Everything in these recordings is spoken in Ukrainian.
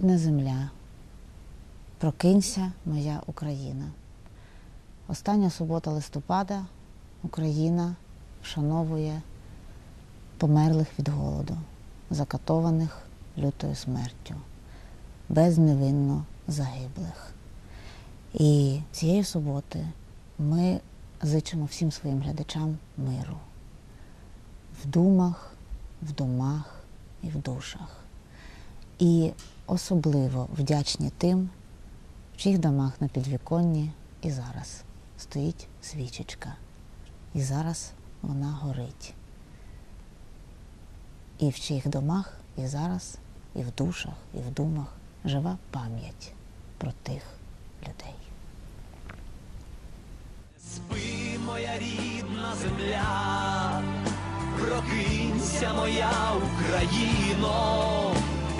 Рідна земля, прокинься, моя Україна. Остання субота листопада Україна вшановує померлих від голоду, закатованих лютою смертю, безневинно загиблих. І цієї суботи ми зичимо всім своїм глядачам миру в думах, в домах і в душах. І особливо вдячні тим, в чиїх домах на підвіконні і зараз стоїть свічечка. І зараз вона горить. І в чиїх домах і зараз, і в душах, і в думах жива пам'ять про тих людей. Спи, моя рідна земля, прокинься, моя Україно,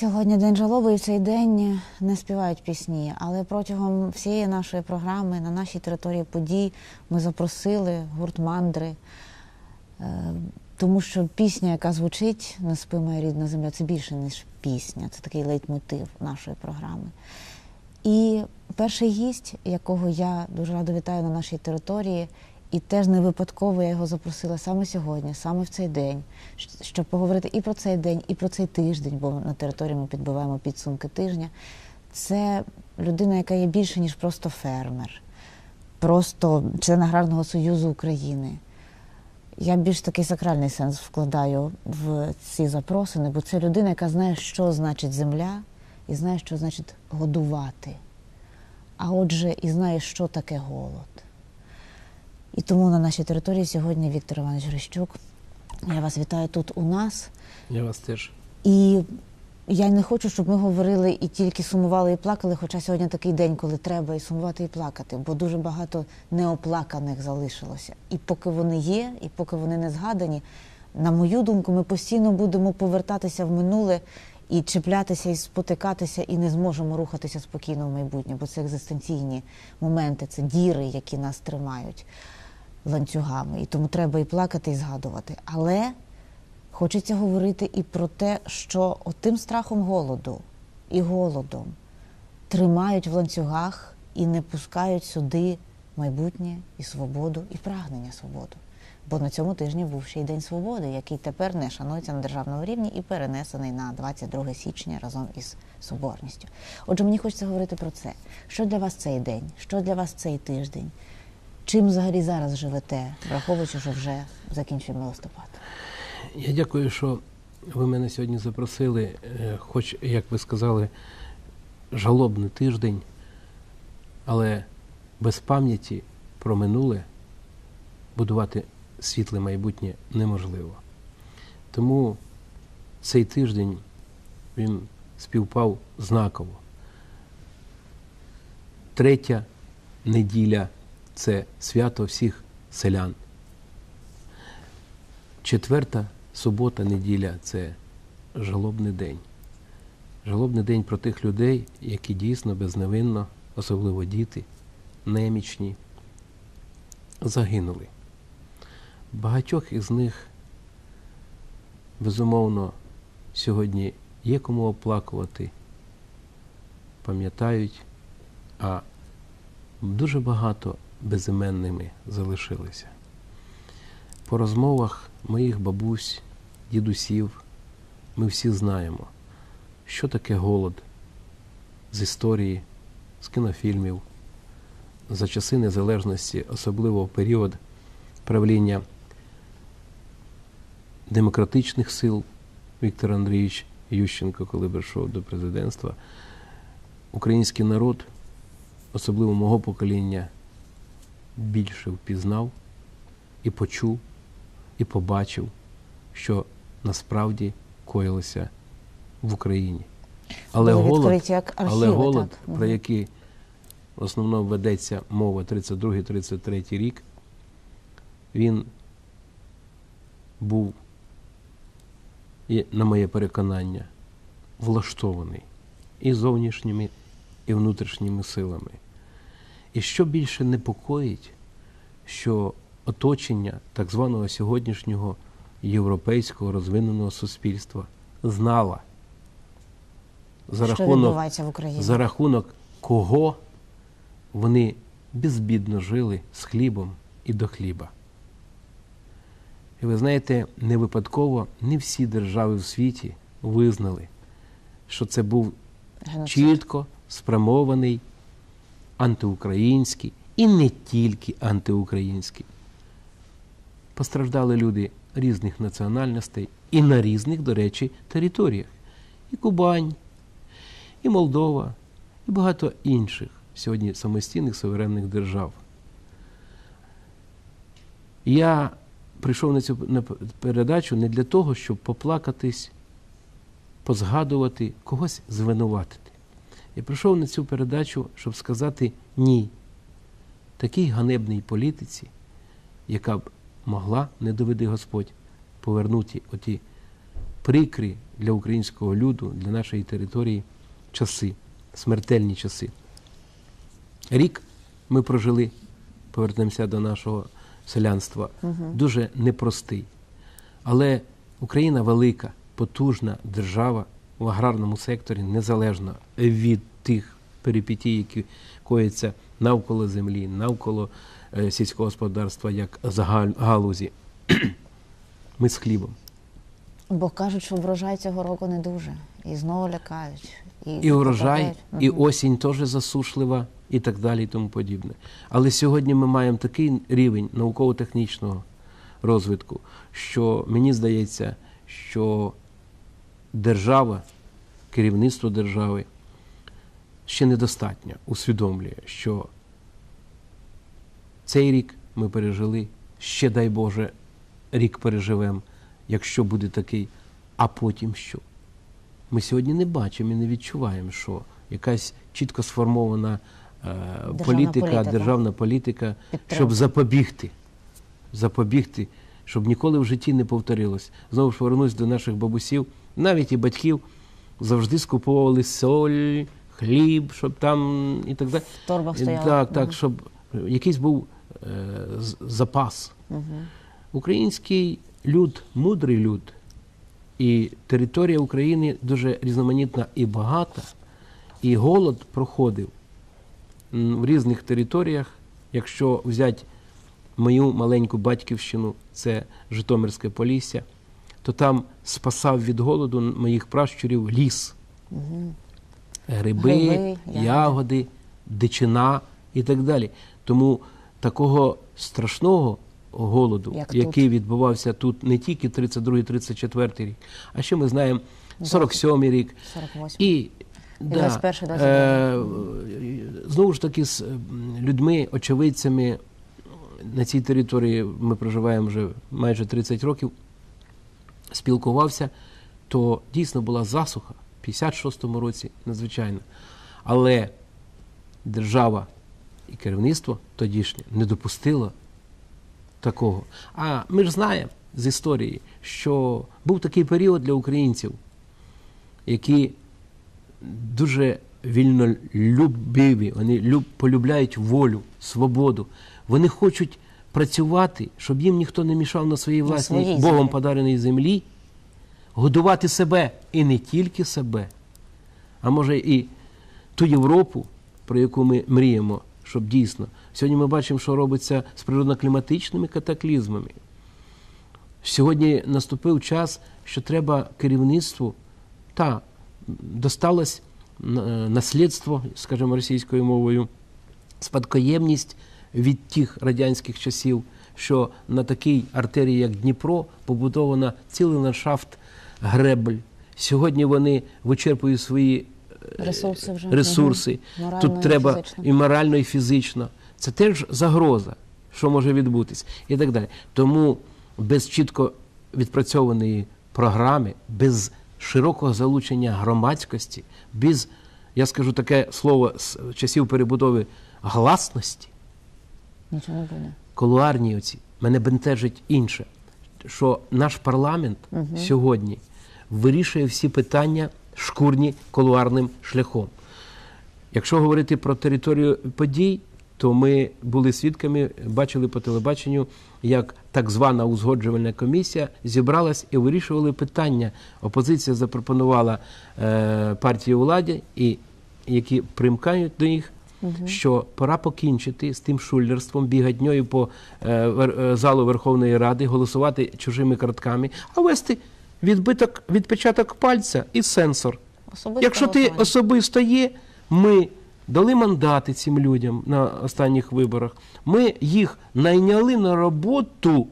Сьогодні день жалоби, і в цей день не співають пісні, але протягом всієї нашої програми на нашій території подій ми запросили гурт мандри, е, тому що пісня, яка звучить не спи моя рідна земля, це більше ніж пісня, це такий лейтмотив нашої програми. І перший гість, якого я дуже радо вітаю на нашій території, і теж не випадково я його запросила саме сьогодні, саме в цей день, щоб поговорити і про цей день, і про цей тиждень, бо на території ми підбиваємо підсумки тижня. Це людина, яка є більше, ніж просто фермер, просто член Аграрного союзу України. Я більш такий сакральний сенс вкладаю в ці запросини, бо це людина, яка знає, що значить земля, і знає, що значить годувати. А отже, і знає, що таке голод. І тому на нашій території сьогодні Віктор Іванович Грищук. Я вас вітаю тут у нас. Я вас теж. І я не хочу, щоб ми говорили і тільки сумували і плакали, хоча сьогодні такий день, коли треба і сумувати, і плакати, бо дуже багато неоплаканих залишилося. І поки вони є, і поки вони не згадані, на мою думку, ми постійно будемо повертатися в минуле і чіплятися, і спотикатися, і не зможемо рухатися спокійно в майбутнє, бо це екзистенційні моменти, це діри, які нас тримають ланцюгами. І тому треба і плакати, і згадувати. Але Хочеться говорити і про те, що отим страхом голоду і голодом тримають в ланцюгах і не пускають сюди майбутнє і свободу, і прагнення свободи. Бо на цьому тижні був ще й День свободи, який тепер не шанується на державному рівні і перенесений на 22 січня разом із соборністю. Отже, мені хочеться говорити про це. Що для вас цей день? Що для вас цей тиждень? Чим взагалі зараз живете, враховуючи, що вже закінчуємо листопад? Я дякую, що ви мене сьогодні запросили. Е, Хоч, як ви сказали, жалобний тиждень, але без пам'яті про минуле будувати світле майбутнє неможливо. Тому цей тиждень він співпав знаково. Третя неділя це свято всіх селян. Четверта субота, неділя це жалобний день. Жалобний день про тих людей, які дійсно безневинно, особливо діти, немічні, загинули. Багатьох із них, безумовно, сьогодні є кому оплакувати, пам'ятають, а дуже багато безіменними залишилися. По розмовах моїх бабусь, дідусів ми всі знаємо, що таке голод з історії, з кінофільмів, за часи незалежності, особливо в період правління демократичних сил Віктор Андрійович Ющенко, коли прийшов до президентства, український народ, особливо мого покоління, більше впізнав і почув, і побачив, що насправді коїлося в Україні. Але Були голод, як але голод, так. про який в основному ведеться мова 32-33 рік, він був, і, на моє переконання, влаштований і зовнішніми, і внутрішніми силами. І що більше непокоїть, що оточення так званого сьогоднішнього європейського розвиненого суспільства знала, за що рахунок в Україні. за рахунок кого вони безбідно жили з хлібом і до хліба. І ви знаєте, не випадково не всі держави в світі визнали, що це був Геноцид. чітко спрямований антиукраїнський і не тільки антиукраїнський. Постраждали люди різних національностей і на різних, до речі, територіях. І Кубань, і Молдова, і багато інших сьогодні самостійних суверенних держав. Я прийшов на цю передачу не для того, щоб поплакатись, позгадувати, когось звинуватити. Я прийшов на цю передачу, щоб сказати ні такій ганебній політиці, яка б могла, не доведи Господь, повернути оті прикрі для українського люду, для нашої території часи, смертельні часи. Рік ми прожили, повернемося до нашого селянства, дуже непростий. Але Україна велика, потужна держава в аграрному секторі, незалежно від тих перипетій, які кояться навколо землі, навколо е, сільського господарства, як галузі. Ми з хлібом. Бо кажуть, що врожай цього року не дуже. І знову лякають. І, І попереджають. і осінь теж засушлива, і так далі, і тому подібне. Але сьогодні ми маємо такий рівень науково-технічного розвитку, що мені здається, що держава, керівництво держави ще недостатньо усвідомлює, що цей рік ми пережили, ще дай Боже, рік переживемо, якщо буде такий, а потім що? Ми сьогодні не бачимо і не відчуваємо, що якась чітко сформована е, політика, політика. державна політика, Підтримка. щоб запобігти, запобігти, щоб ніколи в житті не повторилось. Знову ж повернусь до наших бабусів, навіть і батьків завжди скуповували соль, хліб, щоб там і так далі. В торбах стояло. Так, так, щоб якийсь був е, запас. Мгм. Український люд, мудрий люд, і територія України дуже різноманітна і багата, і голод проходив в різних територіях. Якщо взяти мою маленьку батьківщину, це Житомирське Полісся, то там спасав від голоду моїх пращурів ліс, гриби, Гриби, ягоди. дичина і так далі. Тому такого страшного голоду, Як який відбувався тут не тільки 32-34 рік, а ще ми знаємо 47 рік. 48. І, да, 21-й, 22-й. е, знову ж таки з людьми, очевидцями на цій території ми проживаємо вже майже 30 років, спілкувався, то дійсно була засуха в 56-му році, надзвичайно. Але держава і керівництво тодішнє не допустило такого. А ми ж знаємо з історії, що був такий період для українців, які дуже вільнолюбиві, вони люб, полюбляють волю, свободу. Вони хочуть працювати, щоб їм ніхто не мішав на своїй власній своїй Богом землі. подареній землі, годувати себе і не тільки себе, а може і ту Європу, про яку ми мріємо, щоб дійсно. Сьогодні ми бачимо, що робиться з природно-кліматичними катаклізмами. Сьогодні наступив час, що треба керівництву та досталось е, наслідство, скажімо, російською мовою, спадкоємність від тих радянських часів, що на такій артерії, як Дніпро, побудовано цілий ландшафт гребль. Сьогодні вони вичерпують свої е, Ресурси вже. ресурси. Морально Тут і треба фізично. і морально, і фізично. Це теж загроза, що може відбутись, і так далі. Тому без чітко відпрацьованої програми, без широкого залучення громадськості, без, я скажу таке слово з часів перебудови гласності, Нічого не буде. колуарні оці, мене бентежить інше, що наш парламент сьогодні вирішує всі питання шкурні колуарним шляхом. Якщо говорити про територію подій, то ми були свідками, бачили по телебаченню, як так звана узгоджувальна комісія зібралась і вирішували питання. Опозиція запропонувала е, партії владі, і які примкають до них, що пора покінчити з тим шулерством, бігадньою по е, е, залу Верховної Ради, голосувати чужими картками, а вести відбиток, відпечаток пальця і сенсор. Особисте Якщо ти голосування. особисто є, ми дали мандати цим людям на останніх виборах. Ми їх найняли на роботу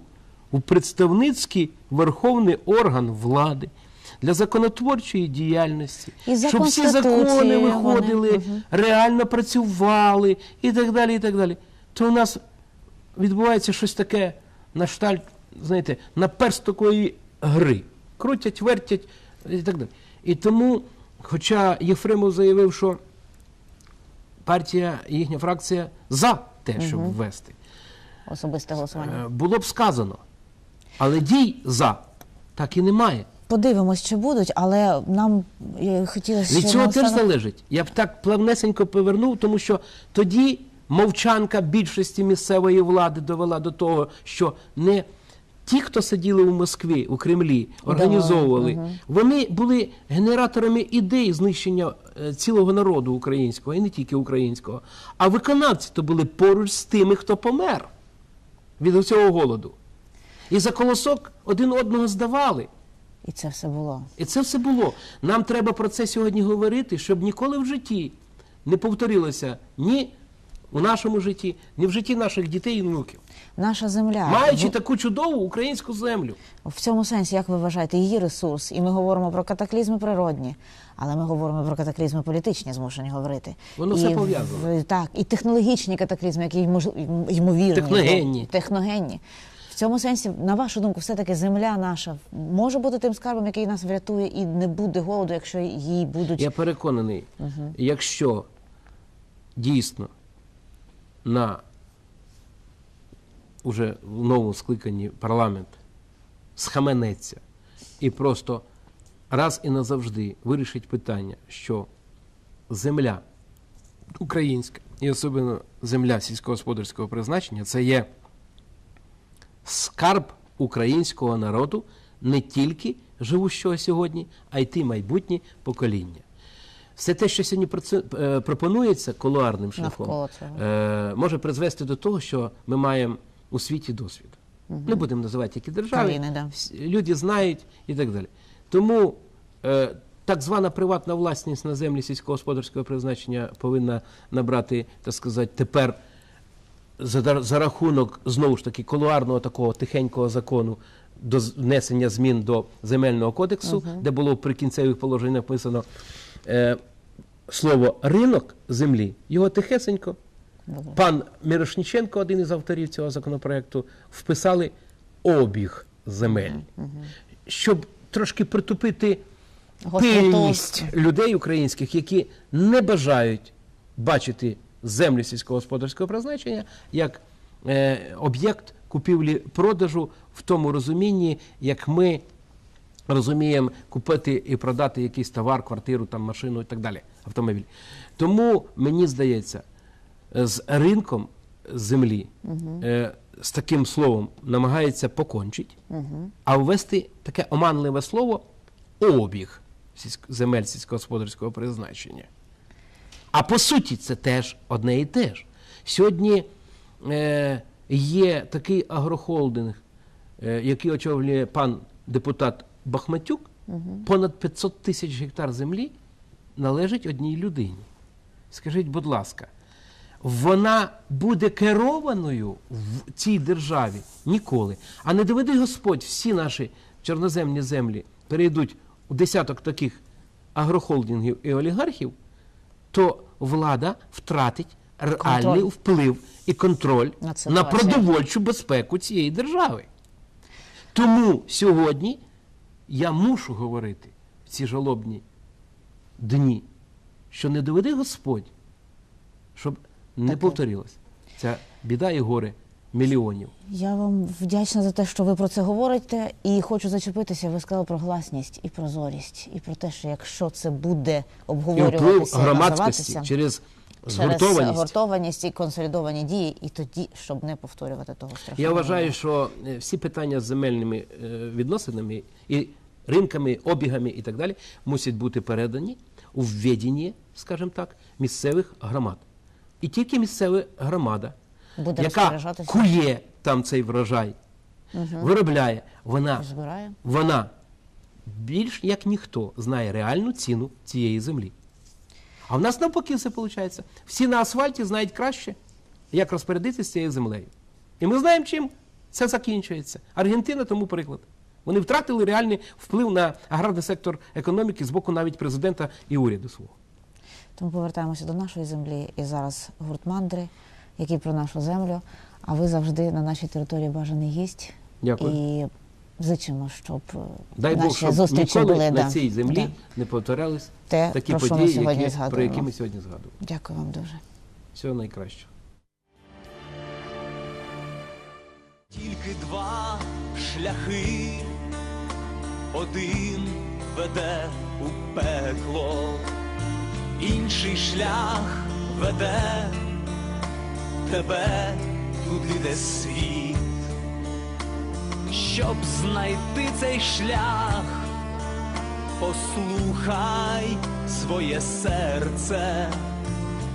у представницький верховний орган влади для законотворчої діяльності, І за щоб всі закони виходили, мгм. реально працювали і так далі. і так далі. То у нас відбувається щось таке на шталь, знаєте, на перст такої гри. Крутять, вертять і так далі. І тому, хоча Єфремов заявив, що партія, їхня фракція за те, щоб ввести, Особисте голосування. е, було б сказано. Але дій за так і немає. Подивимось, чи будуть, але нам хотілося Від цього теж залежить. Я б так плавнесенько повернув, тому що тоді мовчанка більшості місцевої влади довела до того, що не ті, хто сиділи у Москві, у Кремлі, організовували, вони були генераторами ідей знищення е, цілого народу українського, і не тільки українського. А виконавці то були поруч з тими, хто помер від цього голоду. І за колосок один одного здавали. І це все було. І це все було. Нам треба про це сьогодні говорити, щоб ніколи в житті не повторилося ні у нашому житті, ні в житті наших дітей і внуків. Наша земля. Маючи в- таку чудову українську землю. В цьому сенсі, як ви вважаєте, її ресурс, і ми говоримо про катаклізми природні, але ми говоримо про катаклізми політичні, змушені говорити. Воно і все пов'язано. Так, і технологічні катаклізми, які ймовірні. Техногенні. Техногенні. Цьому сенсі, на вашу думку, все-таки земля наша може бути тим скарбом, який нас врятує, і не буде голоду, якщо її будуть. Я переконаний, якщо дійсно на уже в новому скликанні парламент схаменеться і просто раз і назавжди вирішить питання, що земля українська і особливо земля сільськогосподарського призначення це є скарб українського народу не тільки живущого сьогодні, а й ті майбутні покоління. Все те, що сьогодні е, пропонується колуарним шляхом, е, може призвести до того, що ми маємо у світі досвід. Не будемо називати які держави, Країни, да. Люди знають і так далі. Тому е, так звана приватна власність на землі сільськогосподарського призначення повинна набрати, так сказати, тепер за, за рахунок знову ж таки колуарного такого тихенького закону до внесення змін до земельного кодексу, де було в прикінцевих положеннях написано е, слово ринок землі, його тихесенько. Добре. Пан Мірошніченко, один із авторів цього законопроекту, вписали обіг земель, щоб трошки притупити пильність людей українських, які не бажають бачити землю сільськогосподарського призначення як е, об'єкт купівлі-продажу в тому розумінні, як ми розуміємо купити і продати якийсь товар, квартиру, там, машину і так далі, автомобіль. Тому мені здається, з ринком землі е, з таким словом намагається покончити, а ввести таке оманливе слово обіг земель сільськогосподарського призначення. А по суті, це теж одне і те ж. Сьогодні е, є такий агрохолдинг, е, який очолює пан депутат Бахматюк, понад 500 тисяч гектар землі належить одній людині. Скажіть, будь ласка, вона буде керованою в цій державі ніколи. А не доведи Господь, всі наші чорноземні землі перейдуть у десяток таких агрохолдингів і олігархів, то влада втратить реальний Контроль. вплив і контроль на, на продовольчу безпеку цієї держави. Тому сьогодні я мушу говорити в ці жалобні дні, що не доведи Господь, щоб не повторилась ця біда і горе мільйонів. Я вам вдячна за те, що ви про це говорите, і хочу зачепитися. Ви сказали про гласність і прозорість, і про те, що якщо це буде І вплив обговорюватися, громадськості називатися, через через згуртованість. гуртованість і консолідовані дії, і тоді, щоб не повторювати того страшного. Я вважаю, що е, всі питання з земельними е, відносинами і ринками, обігами і так далі мусять бути передані у введенні, скажімо так, місцевих громад. І тільки місцева громада, Буде яка розпоряджатися. кує там цей врожай, виробляє, вона, збирає. вона більш як ніхто знає реальну ціну цієї землі. А в нас навпаки все виходить. Всі на асфальті знають краще, як розпорядитися цією землею. І ми знаємо, чим це закінчується. Аргентина тому приклад. Вони втратили реальний вплив на аграрний сектор економіки з боку навіть президента і уряду свого. Тому повертаємося до нашої землі. І зараз гурт мандри, який про нашу землю. А ви завжди на нашій території бажаний гість. Дякую. І зичимо, щоб е, Дай наші Бог, щоб зустрічі ніколи були на да, цій землі да. не повторялись Те, такі про що ми події, які, про які ми сьогодні згадували. Дякую вам дуже. Всього найкращого. Тільки два шляхи, один веде у пекло, інший шлях веде тебе туди, де світ. Щоб знайти цей шлях, послухай своє серце,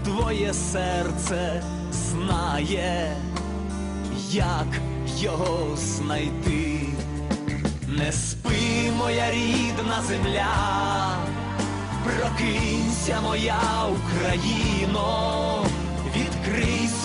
твоє серце знає як його знайти. Не спи, моя рідна земля, прокинься, моя Україно,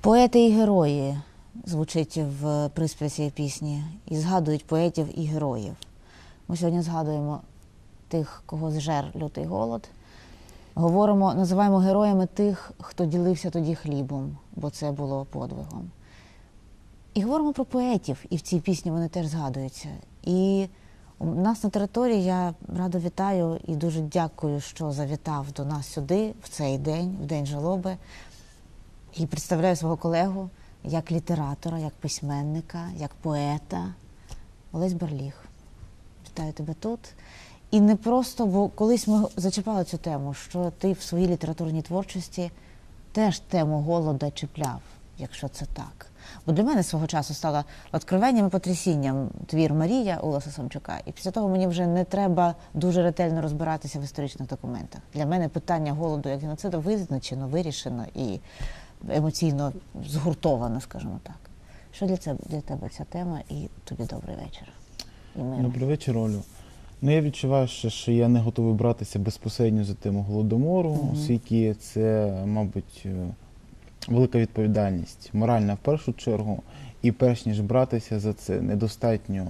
Поети і герої звучить в приспіві пісні. І згадують поетів і героїв. Ми сьогодні згадуємо тих, кого зжер лютий голод. Говоримо, називаємо героями тих, хто ділився тоді хлібом, бо це було подвигом. І говоримо про поетів, і в цій пісні вони теж згадуються. І у нас на території я радо вітаю і дуже дякую, що завітав до нас сюди в цей день, в день жалоби. І представляю свого колегу як літератора, як письменника, як поета Олесь Берліг. Вітаю тебе тут. І не просто, бо колись ми зачіпали цю тему, що ти в своїй літературній творчості теж тему голода чіпляв, якщо це так. Бо для мене свого часу стало откровенням і потрясінням твір Марія Уласа Самчука. І після того мені вже не треба дуже ретельно розбиратися в історичних документах. Для мене питання голоду як геноциду визначено, вирішено і емоційно згуртовано, скажімо так. Що для тебе, для тебе ця тема? І тобі добрий вечір. І миру. Добрий вечір, Олю. Ну, я відчуваю, ще, що я не готовий братися безпосередньо за тему голодомору, Мгм. оскільки це, мабуть, е, велика відповідальність, моральна в першу чергу. І перш ніж братися за це, недостатньо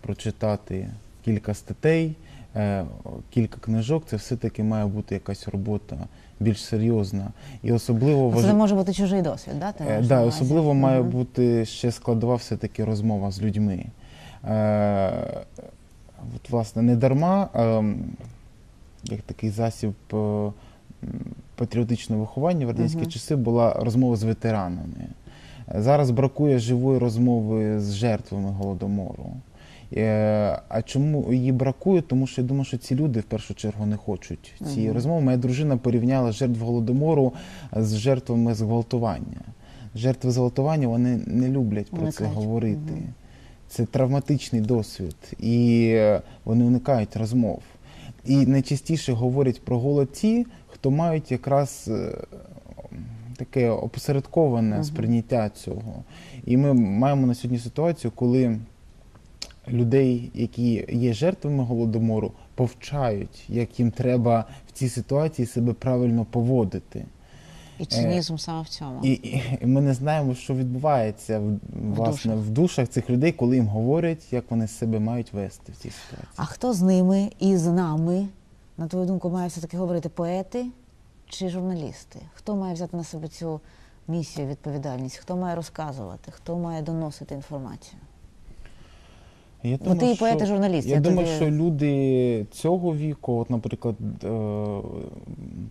прочитати кілька статей, кілька книжок. Це все-таки має бути якась робота більш серйозна. І особливо Це важ- може бути чужий досвід, да? Ти Е, да, на увазі? особливо має бути ще складова все-таки розмова з людьми. Е, от, власне, не дарма, як такий засіб е, патріотичного виховання в радянські Мгм. часи була розмова з ветеранами. Е, Зараз бракує живої розмови з жертвами голодомору. Е, А чому її бракує? Тому що я думаю, що ці люди в першу чергу не хочуть цієї Мгм. розмови. Моя дружина порівняла жертв голодомору з жертвами зґвалтування. Жертви зґвалтування вони не люблять про це говорити. Мгм. Це травматичний досвід, і вони уникають розмов. І найчастіше говорять про голод ті, хто мають якраз е, таке опосередковане Мгм. сприйняття цього. І ми маємо на сьогодні ситуацію, коли людей, які є жертвами голодомору, повчають, як їм треба в цій ситуації себе правильно поводити. І цинізм саме в цьому. І, і, і ми не знаємо, що відбувається в, власне душах. в душах цих людей, коли їм говорять, як вони себе мають вести в цій ситуації. А хто з ними і з нами, на твою думку, має все-таки говорити поети чи журналісти? Хто має взяти на себе цю місію, відповідальність? Хто має розказувати, хто має доносити інформацію? Я Бо ти і поет, і журналіст. Я, я думаю, тобі- що люди цього віку, от, наприклад, е,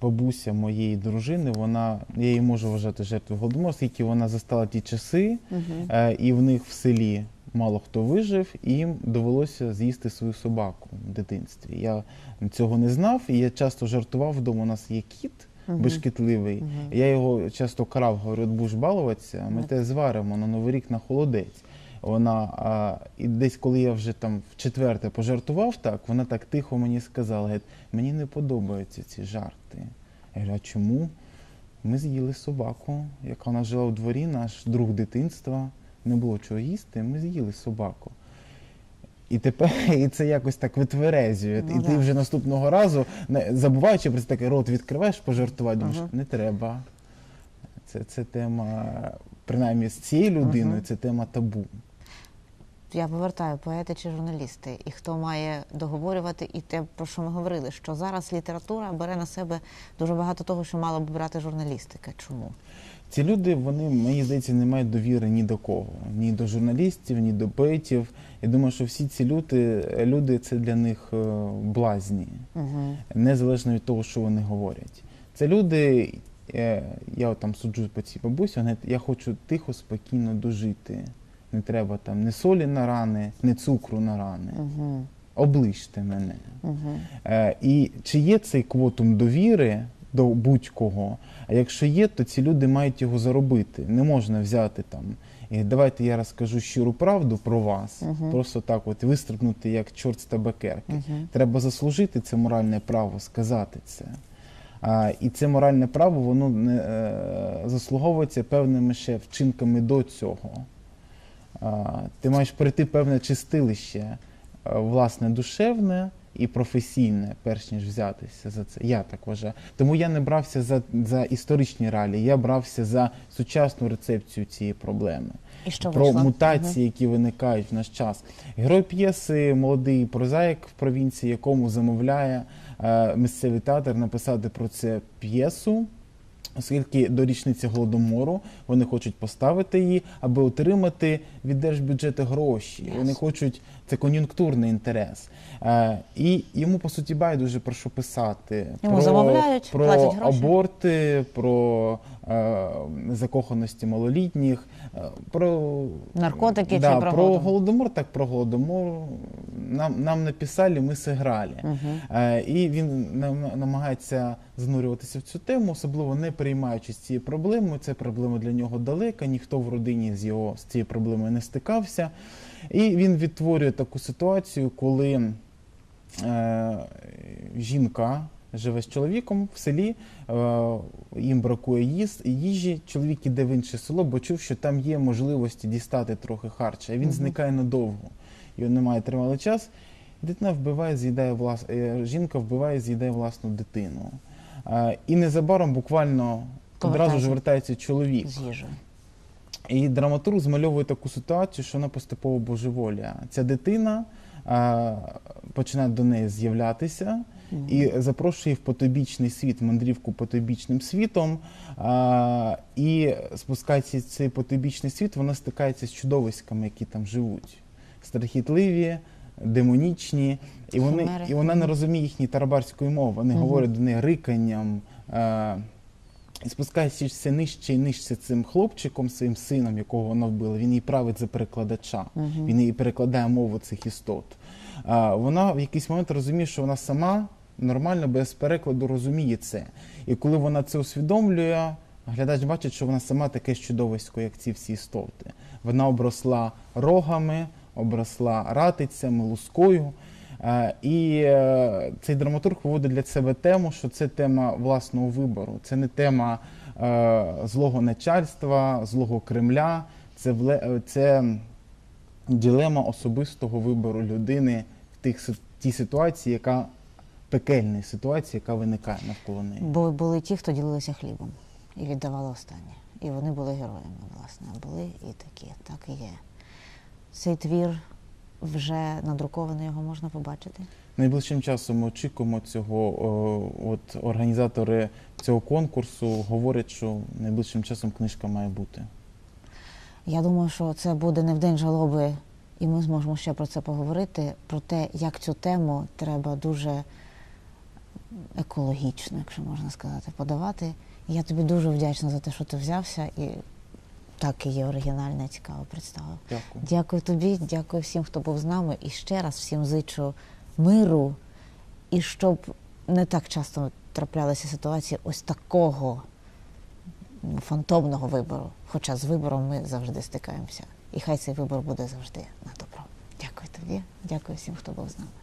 бабуся моєї дружини, вона я її можу вважати жертвою голодомору, оскільки вона застала ті часи, е, і в них в селі мало хто вижив, і їм довелося з'їсти свою собаку в дитинстві. Я цього не знав, і я часто жартував вдома. У нас є кіт Мгм. безшкітливий. Мгм. Я його часто карав, говорю, будеш балуватися, ми Ну. те зваримо на Новий рік на холодець. Вона а, і десь, коли я вже там в четверте пожартував так, вона так тихо мені сказала: говорить, мені не подобаються ці жарти. Я говорю, а чому? Ми з'їли собаку, яка вона жила в дворі, наш друг дитинства, не було чого їсти, ми з'їли собаку. І тепер і це якось так витверезює. Ну і ти вже наступного разу, забуваючи про це таке рот відкриваєш пожартувати, думаєш, Ага. не треба. Це, це тема, принаймні з цією людиною, Ага. це тема табу. Я повертаю поети чи журналісти, і хто має договорювати, і те, про що ми говорили, що зараз література бере на себе дуже багато того, що мала б брати журналістика. Чому? Ці люди, вони, мені здається, не мають довіри ні до кого, ні до журналістів, ні до поетів. Я думаю, що всі ці люди, люди це для них е, блазні, Угу. незалежно від того, що вони говорять. Це люди, е, я там суджу по цій бабусі, вони, я хочу тихо, спокійно дожити. Не треба там ні солі на рани, ні цукру на рани. Угу. Оближте мене. Угу. Е, і чи є цей квотум довіри до будь-кого? А якщо є, то ці люди мають його заробити. Не можна взяти там. І давайте я розкажу щиру правду про вас. Мгм. Просто так, от вистрибнути як чорт з табакерки. Угу. Треба заслужити це моральне право сказати це. А, і це моральне право воно не е, заслуговується певними ще вчинками до цього. Ти маєш пройти певне чистилище, е, власне, душевне і професійне, перш ніж взятися за це. Я так вважаю. Тому я не брався за, за історичні реалії, я брався за сучасну рецепцію цієї проблеми І що про вийшло? мутації, які виникають в наш час. Герой п'єси молодий прозаїк в провінції, якому замовляє е, місцевий театр написати про це п'єсу. Оскільки до річниці голодомору вони хочуть поставити її, аби отримати від держбюджету гроші. Yes. Вони хочуть це кон'юнктурний інтерес. Е, і йому по суті байдуже про що писати. Йому про, замовляють, про платять гроші. аборти, про закоханості малолітніх, е, про Наркотики да, чи про про голодомор? так про голодомор. Нам, нам написали, ми сыграли. Угу. Е, І він намагається занурюватися в цю тему, особливо не переймаючись цією проблемою. Це проблема для нього далека, ніхто в родині з його з цією проблемою не стикався. І він відтворює таку ситуацію, коли е, жінка живе з чоловіком в селі, е, їм бракує їз, їжі. Чоловік іде в інше село, бо чув, що там є можливості дістати трохи харча. І він Мгм. зникає надовго. Його немає тривалий час. Дитина вбиває, з'їдає влас... е, жінка вбиває, з'їдає власну дитину. Е, І незабаром буквально одразу ж вертається чоловік. З. І драматург змальовує таку ситуацію, що вона поступово божеволіє. Ця дитина а, починає до неї з'являтися. І запрошує в потобічний світ, мандрівку потобічним світом. А, і спускається цей потобічний світ, вона стикається з чудовиськами, які там живуть. Страхітливі, демонічні. І, вони, Химери. і вона не розуміє їхньої тарабарської мови. Вони Мгм. говорять до неї риканням, Е, і спускаючись все нижче і нижче цим хлопчиком, своїм сином, якого вона вбила, він її править за перекладача. Він її перекладає мову цих істот. А, вона в якийсь момент розуміє, що вона сама нормально, без перекладу розуміє це. І коли вона це усвідомлює, глядач бачить, що вона сама таке чудовисько, як ці всі істоти. Вона обросла рогами, обросла ратицями, лускою. Е, І е, цей драматург виводить для себе тему, що це тема власного вибору, це не тема е, злого начальства, злого Кремля, це, це дилема особистого вибору людини в тих, тій ситуації, яка пекельна ситуація, яка виникає навколо неї. Бо були ті, хто ділилися хлібом і віддавали останнє. І вони були героями, власне. Були і такі, так і є. Цей твір вже надрукований, його можна побачити. Найближчим часом ми очікуємо цього. о, От організатори цього конкурсу говорять, що найближчим часом книжка має бути. Я думаю, що це буде не в день жалоби, і ми зможемо ще про це поговорити, про те, як цю тему треба дуже екологічно, якщо можна сказати, подавати. І я тобі дуже вдячна за те, що ти взявся і так і є оригінально і цікаво представив. Дякую. Дякую тобі, дякую всім, хто був з нами. І ще раз всім зичу миру, і щоб не так часто траплялися ситуації ось такого фантомного вибору. Хоча з вибором ми завжди стикаємося. І хай цей вибор буде завжди на добро. Дякую тобі, дякую всім, хто був з нами.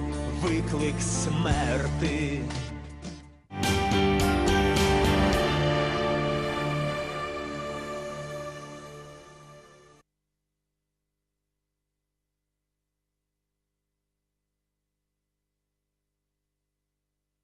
виклик смерти.